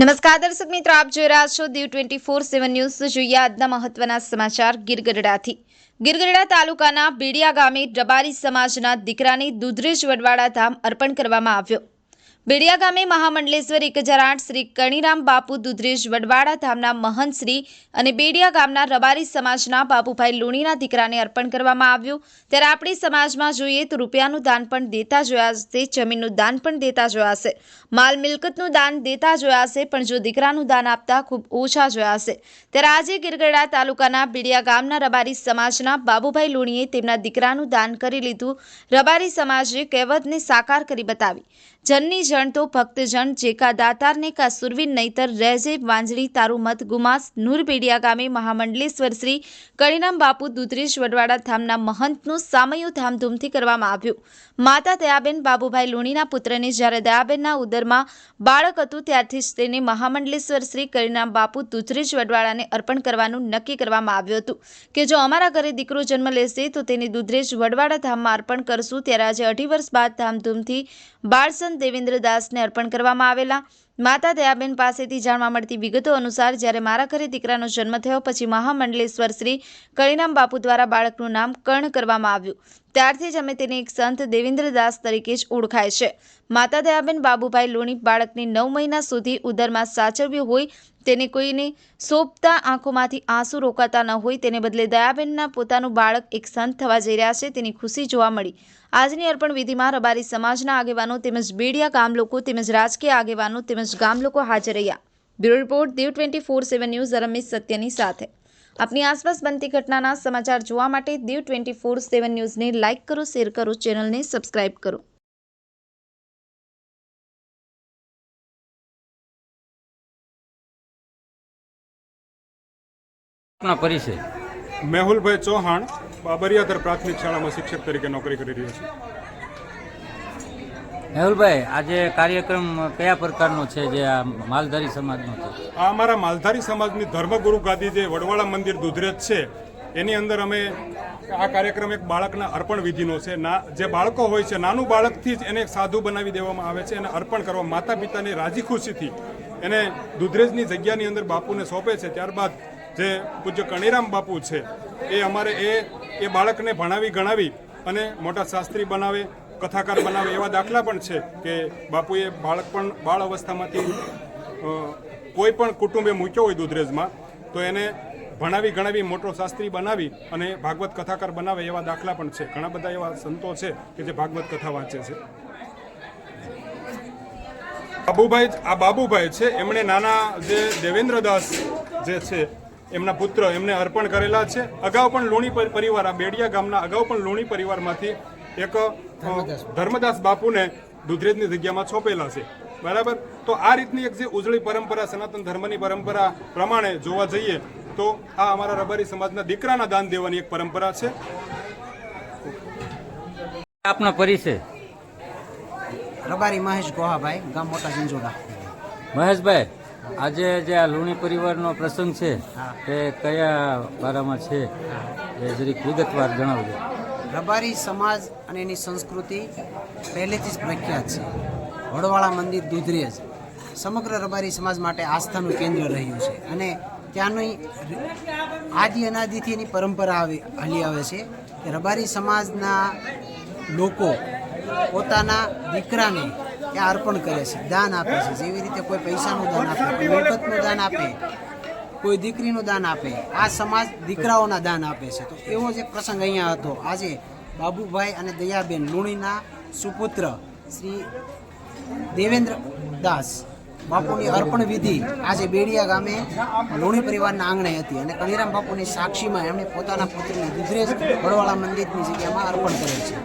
નમસ્કાર દર્શક મિત્રો, આપ જોઈ રહ્યા છો Diu twenty four seven news. જોઈએ આજના મહત્વના સમાચાર ગીરગઢડાથી. ગીરગઢડા તાલુકાના બીડિયા ગામે રબારી સમાજના દીકરાને દુધરેજ વડવાડા ધામ અર્પણ કરવામાં આવ્યો. બેડિયા ગામે મહામંડલેશ્વર એક હજાર આઠ શ્રી કણીરામ બાપુ દુધરેશ વડવાડા ધામના મહંત શ્રી અને બેડિયા ગામના રબારી સમાજના બાપુભાઈ લુણીના દીકરાને અર્પણ કરવામાં આવ્યું. ત્યારે આપણી સમાજમાં જોઈએ તો રૂપિયાનું દાન પણ દેતા જોયા છે જમીનનું દાન પણ દેતા જોયા છે માલ મિલકતનું દાન દેતા જોયા છે પણ જો દીકરાનું દાન આપતા ખૂબ ઓછા જોયા છે ત્યારે આજે ગીરગઢડા તાલુકાના બીડિયા ગામના રબારી સમાજના બાબુભાઈ લુણીએ તેમના દીકરાનું દાન કરી લીધું. રબારી સમાજે કહેવતને સાકાર કરી બતાવી. જનની જણ તો ભક્તજન જે કા દાતારને કા સુરવીન નહીતર રહેજે વાંજળી તારું મત ગુમાસ. નૂરપેડિયા ગામે મહામંડલેશ્વર શ્રી કણીરામ બાપુ દુધરેશ વડવાડા ધામના મહંતનું સામયું ધામધૂમથી કરવામાં આવ્યું. માતા દયાબેન બાબુભાઈ લુણીના પુત્રને જ્યારે દયાબેનના ઉદરમાં બાળક હતું ત્યારથી જ તેને મહામંડલેશ્વર શ્રી કરીનામ બાપુ દુધરેશ વડવાડાને અર્પણ કરવાનું નક્કી કરવામાં આવ્યું હતું કે જો અમારા ઘરે દીકરો જન્મ લેશે તો તેને દુધરેશ વડવાડા ધામમાં અર્પણ કરશું. ત્યારે આજે અઢી વર્ષ બાદ ધામધૂમથી બાળસંત દેવેન્દ્રદાસને અર્પણ કરવામાં આવેલા માતા દયાબેન પાસેથી જાણવા મળતી વિગતો અનુસાર જ્યારે મારા ઘરે દીકરાનો જન્મ થયો પછી મહામંડલેશ્વર શ્રી કળીરામ બાપુ દ્વારા બાળકનું નામ કર્ણ કરવામાં આવ્યું. ત્યારથી જ અમે તેને એક સંત દેવેન્દ્રદાસ તરીકે જ ઓળખાય છે. માતા દયાબેન બાબુભાઈ લોણી બાળકને નવ મહિના સુધી ઉદરમાં સાચવ્યું હોય તેને કોઈને સોંપતા આંખોમાંથી આંસુ રોકાતા ન હોય તેને બદલે દયાબેનના પોતાનું બાળક એક સંત થવા જઈ રહ્યા છે તેની ખુશી જોવા મળી. આજની અર્પણ વિધિમાં રબારી સમાજના આગેવાનો તેમજ બેડિયા ગામ લોકો તેમજ રાજકીય આગેવાનો તેમજ ગામ લોકો હાજર રહ્યા bureau report Diu twenty four seven news Ramesh સત્યની સાથે આપની આસપાસ બનતી ઘટનાના સમાચાર જોવા માટે દીવ ટ્વેન્ટી ફોર સેવન ન્યૂઝને લાઇક કરો શેર કરો ચેનલને સબસ્ક્રાઇબ કરો આપનો પરિચય? મેહુલભાઈ ચૌહાણ બાબરિયાદર પ્રાથમિક શાળામાં શિક્ષક તરીકે નોકરી કરી રહ્યો છું. મેહુલભાઈ, આજે કાર્યક્રમ કયા પ્રકારનો છે જે આ માલધારી સમાજનો છે? આ અમારા માલધારી સમાજની ધર્મગુરુ ગાદી જે વડવાળા મંદિર દુધરેજ છે, એની અંદર અમે આ કાર્યક્રમ એક બાળકના અર્પણ વિધિનો છે. ના, જે બાળકો હોય છે, નાનું બાળકથી જ એને સાધુ બનાવી દેવામાં આવે છે અને અર્પણ કરવા માતા પિતાની રાજી ખુશીથી એને દુધરેજની જગ્યાની અંદર બાપુને સોંપે છે. ત્યારબાદ જે પૂજ્ય કણીરામ બાપુ છે, એ અમારે એ એ બાળકને ભણાવી ગણાવી અને મોટા શાસ્ત્રી બનાવે કથાકાર બનાવે એવા દાખલા પણ છે કે બાપુએ બાળક પણ બાળ અવસ્થામાંથી કોઈ પણ કુટુંબે મૂક્યો હોય દુધરેજમાં, તો એને ભણાવી ગણાવી મોટો શાસ્ત્રી બનાવી અને ભાગવત કથાકાર બનાવે એવા દાખલા પણ છે. ઘણા બધા એવા સંતો છે કે જે ભાગવત કથા વાંચે છે. બાબુભાઈ આ બાબુભાઈ છે, એમણે નાના જે દેવેન્દ્રદાસ જે છે, એમના પુત્ર એમને અર્પણ કરેલા છે. અગાઉ પણ લુણી પર- પરિવાર, આ બેડિયા ગામના અગાઉ પણ લુણી પરિવારમાંથી એક ધર્મદાસ બાપુને દુધરેજની જગ્યામાં છોપેલા છે. બરાબર? તો આ રીતની એક જે ઉજળી પરંપરા સનાતન ધર્મની પરંપરા પ્રમાણે જોવા જઈએ તો આ અમારા રબારી સમાજના દીકરાના દાન દેવાની એક પરંપરા છે. આપનો પરિચય. રબારી મહેશ ગોહાભાઈ ગામ મોટા ઝંઝોડા મહેશભાઈ આજે જે આ લુણી પરિવારનો પ્રસંગ છે તે કયા બારામાં છે? એ જરીક વિગતવાર જણાવજો. રબારી સમાજ અને એની સંસ્કૃતિ પહેલેથી જ પ્રખ્યાત છે. વડવાળા મંદિર દૂધરેજ. સમગ્ર રબારી સમાજ માટે આસ્થાનું કેન્દ્ર રહ્યું છે અને ત્યાંની આદિ અનાદિથી એની પરંપરા આવી, હાલી આવે છે કે રબારી સમાજના લોકો પોતાના દીકરાને ત્યાં અર્પણ કરે છે, દાન આપે છે. જેવી રીતે કોઈ પૈસાનું દાન આપે મિલકતનું દાન આપે કોઈ દીકરીનું દાન આપે, આ સમાજ દીકરાઓના દાન આપે છે. તો એવો જ એક પ્રસંગ અહીંયા હતો. આજે બાબુભાઈ અને દયાબેન લુણીના સુપુત્ર શ્રી દેવેન્દ્ર દાસ બાપુની અર્પણ વિધિ આજે બેડિયા ગામે લુણી પરિવારના આંગણે હતી અને કણીરામ બાપુની સાક્ષીમાં એમણે પોતાના પુત્રને દુધરેજ વડવાળા મંદિરની જગ્યામાં અર્પણ કરેલ છે.